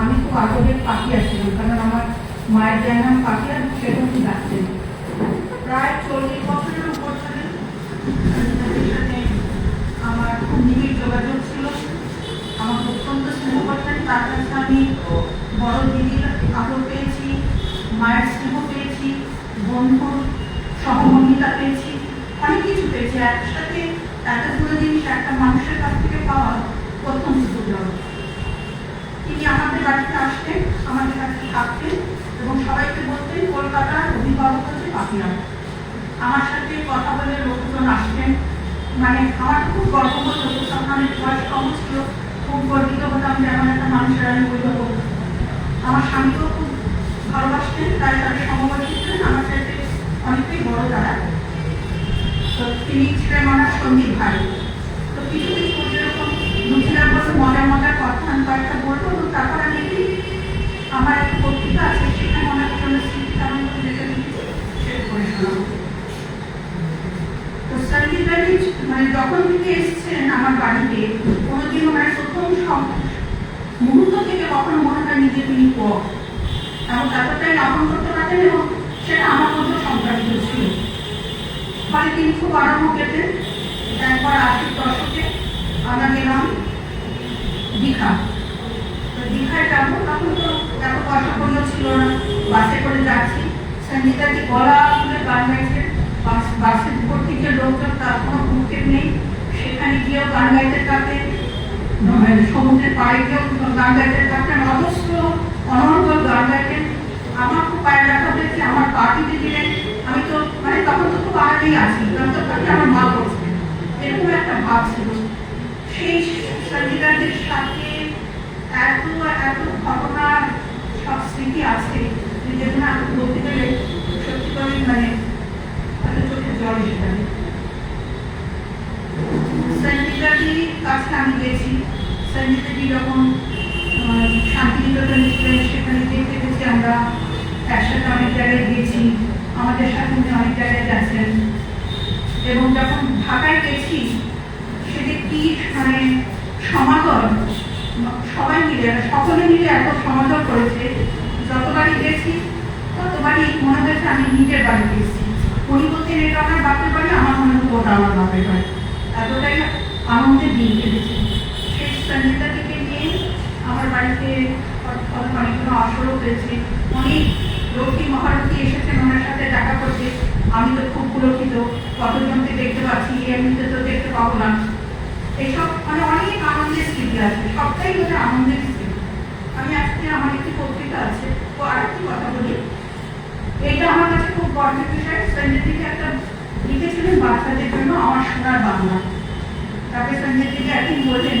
আমি খুব আগ্রহের পাখি আসছিলাম, কারণ আমার মায়ের যার নাম পাখি, আর সেরকম ডাকতেন প্রায় চল্লিশ বছরের উপর আমার খুব নিবিড় যোগাযোগ ছিল। আমার অত্যন্ত স্নেহ করতেন। তার কাছে আমি বড় দিদির আদর পেয়েছি, মায়ের স্নেহ পেয়েছি, বন্ধুর সহমর্মিতা পেয়েছি, অনেক কিছু পেয়েছি। একসাথে এতগুলো জিনিস একটা মানুষের কাছ থেকে পাওয়া অত্যন্ত দুর্লভ। তিনি আমাদের বাড়িতে আসতেন, আমাদের কাছে থাকতেন এবং সবাইকে বলতেন, কলকাতার অভিভাবক হচ্ছে পাপিয়া। আমার সাথে কথা বলে লোকজন আসতেন। মানে আমার খুব গর্ব হতো তখন আমি বয়স কম ছিল খুব গর্বিত হতাম যে এমন একটা মানুষের আমি অভিভাবক। আমার স্বামীকেও খুব ভালোবাসতেন, তাই তাদের সমবয়সী ছিলেন। আমার সাথে অনেকটাই বড় তারা। তো তিনি ছিলেন আমার সংগীত ভাই তো কিছু কিছু যেরকম লুচিরা বলতে মজার মজার কথা আমি কয়েকটা বলব তো তারপর আমি একটি আমার একটা পত্রিকা আছে সেখানে অনেক ধরনের স্মৃতি তেমন করে যেটা লিখেছি সেটা পড়ে শোনাবো তো সঞ্জীব আলী মানে যখন থেকে এসেছেন আমার বাড়িতে কোনোদিনও মানে প্রথম সম- মুহূর্ত থেকে কখনো মনে হয় নিজে তিনি পর। এবং এতটাই আপন করতে পারতেন এবং সেটা আমার মধ্যে সংক্রামিত ছিল। ফলে তিনি খুব আরম্ভ পেতেন। একবার আশির দশকে আমরা গেলাম দীঘা। দীঘায় যাব। তখন তো এত করিও ছিল না। বাসে করে যাচ্ছি। সঞ্জিতাজি গলা তুলে গান গাইছে বাস বাসের উপর থেকে লোকজন তার কোনো নেই। সেখানে গিয়েও গান গাইতে মানে সমুদ্রের পাড়ে গিয়েও গান অজস্র অনর্গল গান গাইতেন আমার খুব পায়ে ব্যথা হয়েছে, আমার আমি তো মানে তখন তো খুব আছি আমার মা করছে এরকম একটা ভাব ছিল। সেই সঞ্জিতাদের সাথে এত এত ঘটনা সব স্মৃতি আছে যে যেগুলো আমি বলতে গেলে সত্যি করে মানে এত চোখে জল এসে যাবে সঞ্জিতাদির কাছে আমি গেছি সঞ্জিতাদি যখন শান্তিনিকেতন ছিলেন সেখানে দেখতে গেছি আমরা, একসাথে অনেক জায়গায় গিয়েছি, আমাদের সাথে উনি অনেক জায়গায় গেছেন এবং যখন ঢাকায় গেছি, সেটা কি মানে সমাদর, সবাই মিলে সকলে মিলে এত সমাদর করেছে, যতবারই গেছি, ততবারই মনে হয়েছে আমি নিজের বাড়ি গেছি। উনি বলছেন এটা আমার বাপের বাড়ি আমার মনে হতো ওটা আমার বাপের বাড়ি। এতটাই আনন্দের দিন কেটেছে। সেই সঞ্জিতা আমার বাড়িতে অনেকগুলো আসরও হয়েছে। অনেক লক্ষ্মী মহারথী এসেছেন ওনার সাথে দেখা করতে। আমি তো খুব পুলকিত। কতজনকে দেখতে পাচ্ছি এমনিতে তো দেখতে পাবো না। এইসব মানে অনেক আনন্দের স্মৃতি আছে, সবটাই হচ্ছে আনন্দের স্মৃতি। আমি আজকে, আমার একটি পত্রিকা আছে, তো আরেকটি কথা বলি। এটা আমার কাছে খুব গর্বের বিষয়। সঞ্জয় থেকে একটা লিখেছিলেন বাচ্চাদের জন্য আমার সোনার বাংলা। তাকে সঞ্জয় থেকে একদিন বললেন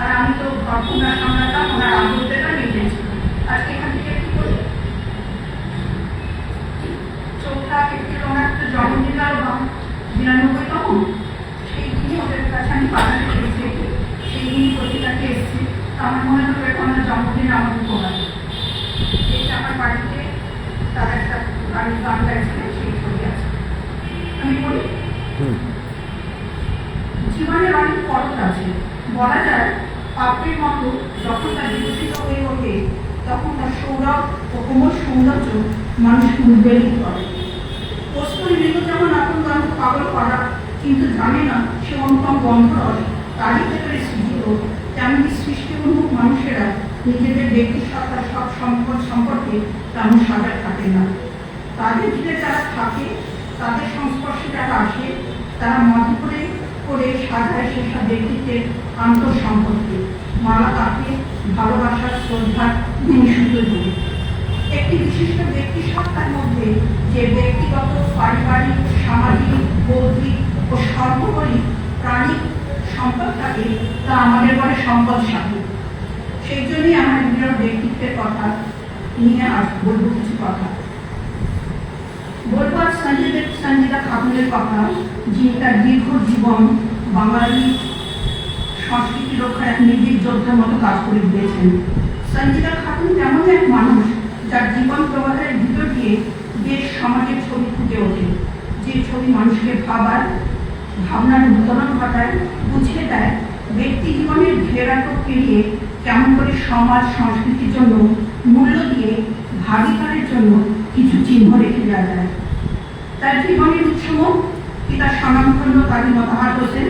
আর আমি তো ঘটনা সামলাতাম ওনার আগ্রহটা নিতে আজকে এখান থেকে একটু বলি চৌঠা এপ্রিল ওনার তো জন্মদিন আর বিরানব্বইতম সেই দিনই ওদের কাছে আমি পাঠাতে পেরেছি। সেই দিনই পত্রিকাতে এসেছি। আমার মনে হলো এটা ওনার জন্মদিনে আমার উপহার। এটা আমার বাড়িতে তার একটা গাড়ি গান গাইছিলেন সেই ছবি আছে। আমি বলি জীবনের অনেক পরত আছে। বলা যায় পাপড়ির মতো যখন তা বিকশিত হয়ে ওঠে, তখন তার সৌরভ ও কোমল সৌন্দর্য মানুষকে উদ্বেলিত করে। কস্তুরী মৃগ যেমন আপন গন্ধ পাগল করা, কিন্তু জানে না সে অনুপম গন্ধ তারই ভেতরে সৃজিত তেমনি সৃষ্টি উন্মুখ মানুষেরা নিজেদের ব্যক্তি সত্তার সব সম্পদ সম্পর্কে তেমন সাজা থাকে না। তাদের ভিতরে যারা থাকে, তাদের সংস্পর্শে যারা আসে, তারা মনে সাজায় সেসব ব্যক্তিত্বের আন্তঃসম্পর্কে মালা তাকে ভালোবাসার শ্রদ্ধার দিয়ে একটি বিশিষ্ট ব্যক্তি সত্তার মধ্যে যে ব্যক্তিগত, পারিবারিক, সামাজিক, বৌদ্ধিক ও সর্বোপরি প্রাণিক সম্পদ থাকে তা আমাদের বলে সম্পদ সাথী সেই জন্যই আমার নিজের ব্যক্তিত্বের কথা নিয়ে আজ বলব কিছু কথা। বলব আজ সঞ্জয় সঞ্জিতা খাতুনের কথা, যিনি তার দীর্ঘ জীবন বাঙালি সংস্কৃতি রক্ষার এক নির্ভীক যোদ্ধার মতো কাজ করে দিয়েছেন। সঞ্জিতা খাতুন তেমন এক মানুষ যার জীবন প্রবাহের ভিতর দিয়ে দেশ, সমাজের ছবি ফুটে ওঠে। যে ছবি মানুষকে ভাবার, ভাবনার উত্তরণ ঘটায়, বুঝিয়ে দেয়, ব্যক্তি জীবনের ঘেরাটো পেরিয়ে কেমন করে সমাজ, সংস্কৃতির জন্য মূল্য দিয়ে ভাগিদারের জন্য কিছু চিহ্ন রেখে যায়। তার জীবনের উৎসমক পিতা স্বনামধন্য কাজী মতাহার হোসেন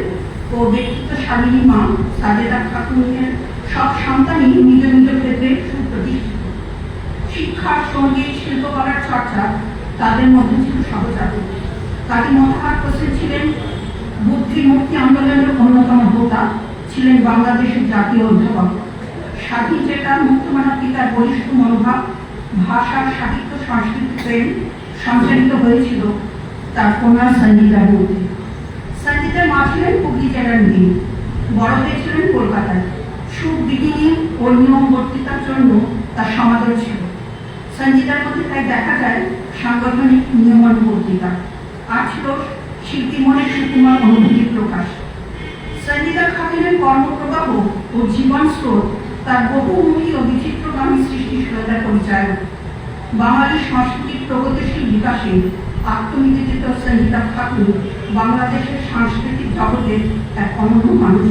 ও ব্যক্তিত্বশালী মা সাজেদা খাতুনের সব সন্তানই নিজ নিজ ক্ষেত্রে সুপ্রতিষ্ঠিত। শিক্ষা সংগীত শিল্পকলার চর্চা তাদের মধ্যে ছিল সহজাত। কাজী মতাহার হোসেন ছিলেন বুদ্ধি মুক্তি আন্দোলনের অন্যতম হোতা ছিলেন বাংলাদেশের জাতীয় অধ্যাপক। স্বাধীন চেতা মুক্তমানা পিতার বলিষ্ঠ মনোভাব, ভাষা, সাহিত্য, সংস্কৃতি, প্রেম সঞ্চালিত হয়েছিল তার কন্যা সঞ্জিতার মধ্যে সঞ্জিতার মা ছিলেন হুগলি জেলার মেয়ে বড় হয়েছিলেন কলকাতায় সুবিধিনী ও নিয়মবর্তিতার জন্য তার সমাদর ছিল। সঞ্জিতার মধ্যে তাই দেখা যায় সাংগঠনিক নিয়মানুবর্তিতা আর ছিল শিল্পী মনে সুকুমার অনুভূতি প্রকাশ। সঞ্জিতা খাতুনের কর্মপ্রবাহ ও জীবন স্রোত তার বহুমুখী ও বিচিত্রগামী সৃষ্টিশীলতার পরিচায়ক বাঙালি সংস্কৃতির প্রগতিশীল বিকাশে আত্মনিবেদিত সঞ্জিতা খাতুন বাংলাদেশের সাংস্কৃতিক জগতের এক অনন্য মানুষ।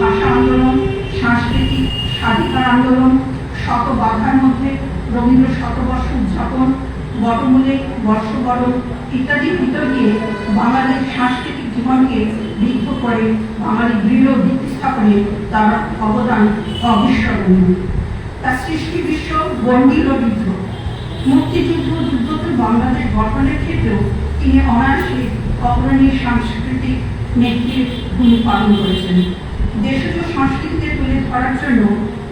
ভাষা আন্দোলন, সাংস্কৃতিক স্বাধিকার আন্দোলন শত বাধার মধ্যে রবীন্দ্র শতবর্ষ উদযাপন, বটমূলে বর্ষবরণ ইত্যাদির ভিতর দিয়ে বাঙালির সাংস্কৃতিক জীবনকে বিদ্ধ করে বাঙালি দৃঢ় ভিত্তি স্থাপনে তার অবদান অবিস্মরণীয়। তার সৃষ্টি বিশ্ব বন্দিল বিদ্ধ মুক্তিযুদ্ধ যুদ্ধতে বাংলাদেশ গঠনের ক্ষেত্রেও তিনি অনায়াসে অগ্রণী সাংস্কৃতিক নেত্রীর ভূমিকা পালন করেছেন। দেশজ সংস্কৃতিকে তুলে ধরার জন্য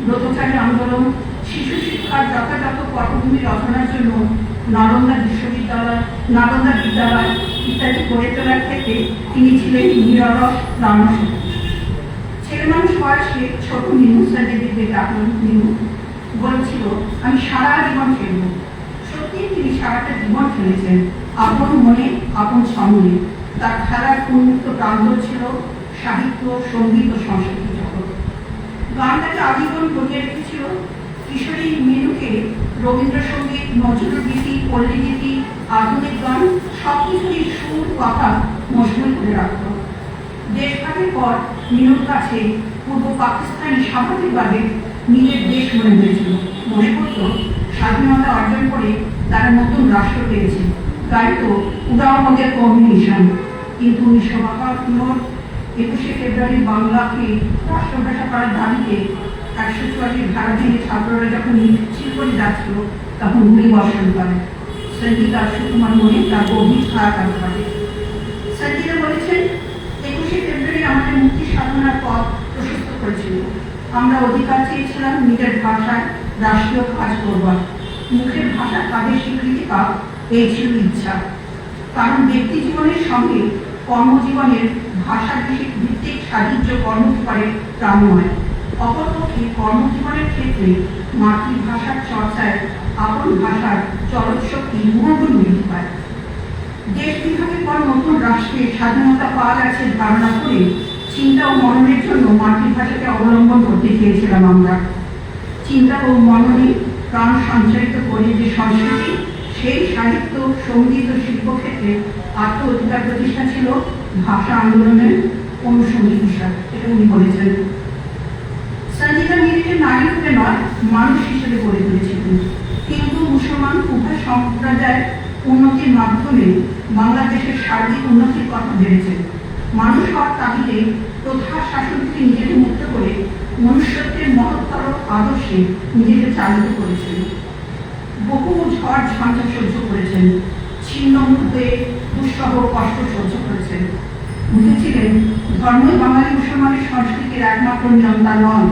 ব্রতচারী আন্দোলন, শিশু শিক্ষার যথাযথ পটভূমি রচনার জন্য নালন্দা বিশ্ববিদ্যালয়, নালন্দা বিদ্যালয় ইত্যাদি গড়ে তোলার ক্ষেত্রে তিনি ছিলেন নিরলস প্রাণশক্তি। ছেলে মানুষ বয়সে ছোট মিনু সার্টিফিকেট ডাকলেন মিনু বলছিল, আমি সারা জীবন খেলব। তিনি সারাটা জীবন খেলেছেন। আপন মনে, আপন ছন্দে তার খেলার উন্মুক্ত প্রান্ত ছিল সাহিত্য, সংগীত ও সংস্কৃতি জগৎ। গানটাকে আজীবন বজিয়ে রেখেছিল কিশোরী মিনুকে রবীন্দ্রসঙ্গীত নজরুলগীতি পল্লীগীতি আধুনিক গান সব কিছুরই সুর, কথা মশগুল করে রাখত। দেশভাগের পর মিনুর কাছে পূর্ব পাকিস্তানি স্বাভাবিকভাবে নিজের দেশ মনে হয়েছিল। মনে করত স্বাধীনতা অর্জন করে তারা নতুন রাষ্ট্র পেয়েছে। তাই তো উদাও আমাদের কর্মী নিশান কিন্তু উনিশশো বাহাত্তর একুশে ফেব্রুয়ারি বাংলাকে রাষ্ট্রভাষা করার দাবিতে একশো চুয়াল্লিশ ভেঙে ছাত্ররা যখন মিছিল করে যাচ্ছিল, তখন গুলি বর্ষণ করে সঞ্জিতা সুকুমার মনে তার গভীর কাজ করে সঞ্জিতা বলেছেন, একুশে ফেব্রুয়ারি আমাদের মুক্তি সাধনার পথ প্রশস্ত করেছিল। আমরা অধিকার চেয়েছিলাম, নিজের ভাষায় রাষ্ট্রীয় কাজ করবার। মুখের ভাষা কাজের স্বীকৃতি পাক এই ছিল ইচ্ছা। কারণ ব্যক্তি জীবনের সঙ্গে কর্মজীবনের ভাষা ভিত্তিক সাহিত্য কর্মজীবনে প্রাণময়। অপরপক্ষে কর্মজীবনের ক্ষেত্রে মাতৃভাষার চর্চায় আপন ভাষার চরক শক্তি বহুগুণ বৃদ্ধি পায়। দেশ বিভাগের পর নতুন রাষ্ট্রে স্বাধীনতা পাওয়া গেছে ধারণা করে চিন্তা ও মননের জন্য মাতৃভাষাকে অবলম্বন করতে চেয়েছিলাম আমরা। চিন্তা ও মননে প্রাণ সঞ্চারিত করে যে সংস্কৃতি, সেই সাহিত্য, সংগীত ও শিল্পক্ষেত্রে আত্ম অধিকার প্রতিষ্ঠা ছিল ভাষা আন্দোলনের অনুষঙ্গী বিষয় এটা উনি বলেছেন। সঞ্জিতা নিজেকে নারী রূপে নয়, মানুষ হিসেবে গড়ে তুলেছিলেন হিন্দু, মুসলমান, উভয় সম্প্রদায়ের উন্নতির মাধ্যমে বাংলাদেশের সার্বিক উন্নতির কথা ভেবেছেন। মানুষ হওয়ার তাগিদে প্রথা শাসন নিজেকে মুক্ত করে মনুষ্যত্বের মহত্তর আদর্শে নিজেকে চালিত করেছেন। বহু ঝড় ঝঞ্ঝা সহ্য করেছেন। ছিন্ন মুহূর্তে দুঃসহ কষ্ট সহ্য করেছেন। বুঝেছিলেন, ধর্মই বাঙালি মুসলমানের সংস্কৃতির একমাত্র নিয়ম তা নয়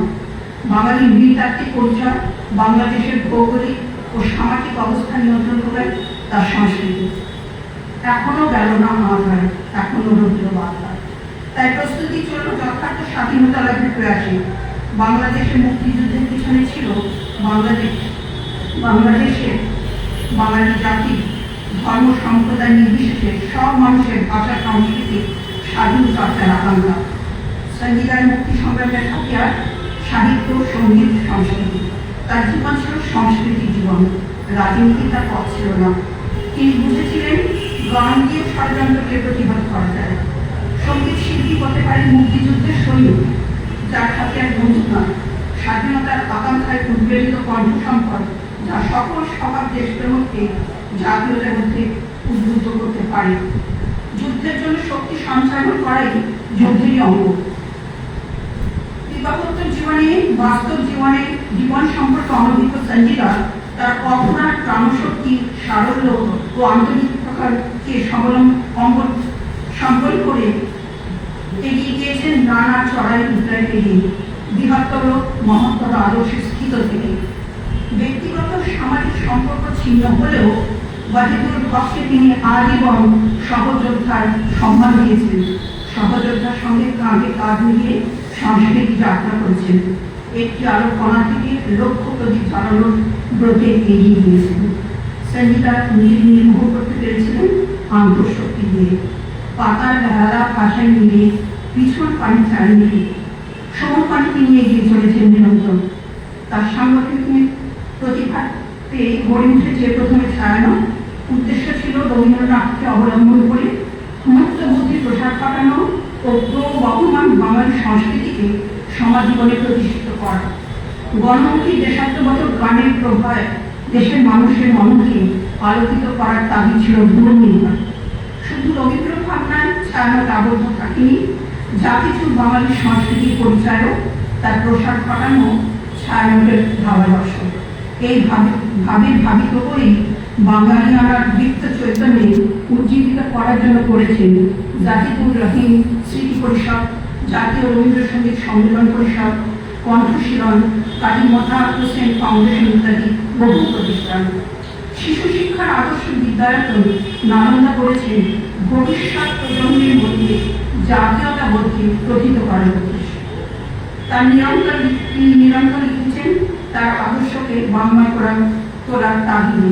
বাঙালির নৃতাত্ত্বিক পরিচয়, বাংলাদেশের ভৌগোলিক ও সামাজিক অবস্থা নিয়ন্ত্রণ করে তার সংস্কৃতি। এখনও গেল না মাথায় এখনও রুদ্র বার্তায় তাই প্রস্তুতি চলল যথার্থ স্বাধীনতা লাভের প্রয়াসে বাংলাদেশের মুক্তিযুদ্ধের পিছনে ছিল বাংলাদেশ। বাংলাদেশে বাঙালি জাতি, ধর্ম, সম্প্রদায় নির্বিশেষে সব মানুষের ভাষা সংস্কৃতি স্বাধীন চর্চার আকাঙ্ক্ষা সঙ্গীতার মুক্তি সংগ্রামের হাতিয়ার, সাহিত্য, সংগীত, সংস্কৃতি। তার জীবন ছিল সংস্কৃতি জীবন, রাজনীতি তার পথ ছিল না। তিনি বুঝেছিলেন গান দিয়ে ষড়যন্ত্রকে প্রতিবাদ করা যায়। সংগীত শিল্পী হতে পারে মুক্তিযুদ্ধের সৈনিক যার হাতিয়ার বন্ধুক নয়, স্বাধীনতার আকাঙ্ক্ষায় উদ্বেলিত কণ্ঠ সম্পদ যা সকল স্বভাব দেশপ্রেমকে জাতীয়তার মধ্যে উদ্বুদ্ধ করতে পারে। যুদ্ধের জন্য শক্তি সঞ্চালন করাই যুদ্ধেরই অঙ্গ। বিবাহোত্তর জীবনে, বাস্তব জীবনে জীবন সম্পর্কে অনভিজ্ঞ তার অপরাধ প্রাণশক্তি সারল্য ও আন্তরিকতাকে সবলম্বন সম্বল করে এগিয়ে গিয়েছেন নানা চড়াই উত্তরায় পেরিয়ে বৃহত্তর মহত্তর আদর্শের স্থিত থেকে। ব্যক্তিগত সামাজিক সম্পর্ক ছিন্ন হলেও ওয়াহিদুল হককে তিনি আজীবন সহযোদ্ধার সম্মান দিয়েছেন। সহযোদ্ধার সঙ্গে কাঁধে কাঁধ মিলিয়ে সাংস্কৃতিক যাত্রা করেছেন। একটি আলো কণা থেকে লক্ষ্য প্রদীপ জ্বালানোর ব্রতে এগিয়ে গিয়েছেন। সঞ্জিতা নিজে নির্মোহ করতে পেরেছিলেন আন্তঃশক্তি দিয়ে। পাতার বেহালা ভাষায় মিলে পিছন পানি চালিয়ে সমর পানিকে নিয়ে এগিয়ে চলেছেন নিরন্তর তার সাংগঠনিক প্রতিভাতে গড়ে উঠেছে প্রথমে ছায়ানো উদ্দেশ্য ছিল রবীন্দ্রনাথকে অবলম্বন করে মুক্ত বুদ্ধি প্রসার কাটানো ও প্রবহমান বাঙালি সংস্কৃতিকে সমাজ জীবনে প্রতিষ্ঠিত করা। গণমুখী দেশাত্মবোধক গানের প্রভাব দেশের মানুষের মনকে আলোকিত করার দাবি ছিল দুর্নির্ভর শুধু রবীন্দ্র ভাবনায় ছায়ানত আবদ্ধ থাকেনি। যা কিছু বাঙালি সংস্কৃতির পরিচয়ও তার প্রসার ঘটানো ছায়ানটের ভাবাদর্শ এই ভাবে ভাবে ভাবিত করেই বাঙালিয়ানার বৃত্ত চৈতন্যে উজ্জীবিত করার জন্য করেছেন জাহিদুর রহিম স্মৃতি পরিষদ, জাতীয় রবীন্দ্রসঙ্গীত সম্মেলন পরিষদ, কণ্ঠশীলন, কাজী মথা হোসেন ফাউন্ডেশন ইত্যাদি বহু প্রতিষ্ঠান। শিশু শিক্ষার আদর্শ বিদ্যায়তন নালন্দা করেছেন ভবিষ্যৎ প্রজন্মের মধ্যে জাতীয়তা বোধকে প্রথিত করার উদ্দেশ্যে। তার নিরন্তর তিনি নিরন্তর লিখেছেন, তার আদর্শকে বাংলা করা তোলার তাগিদে।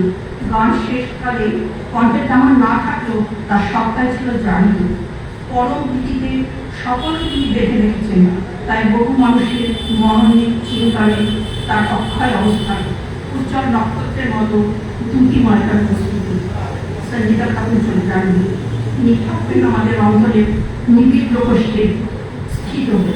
গান শেষকালে কণ্ঠের তেমন না থাকলেও তার সবটাই ছিল জানি পরম ভীতিতে সকল তিনি বেঁধে রেখেছেন তাই বহু মানুষের মননে চিরকালে তার অক্ষয় অবস্থান উজ্জ্বল নক্ষত্রের মতো দুটি মার্কার প্রস্তুতি। সঞ্জিতা ঠাকুর যাননি। তিনি থাকবেন আমাদের অন্তরের নিবিড় প্রকোষ্ঠে স্থিত হয়ে।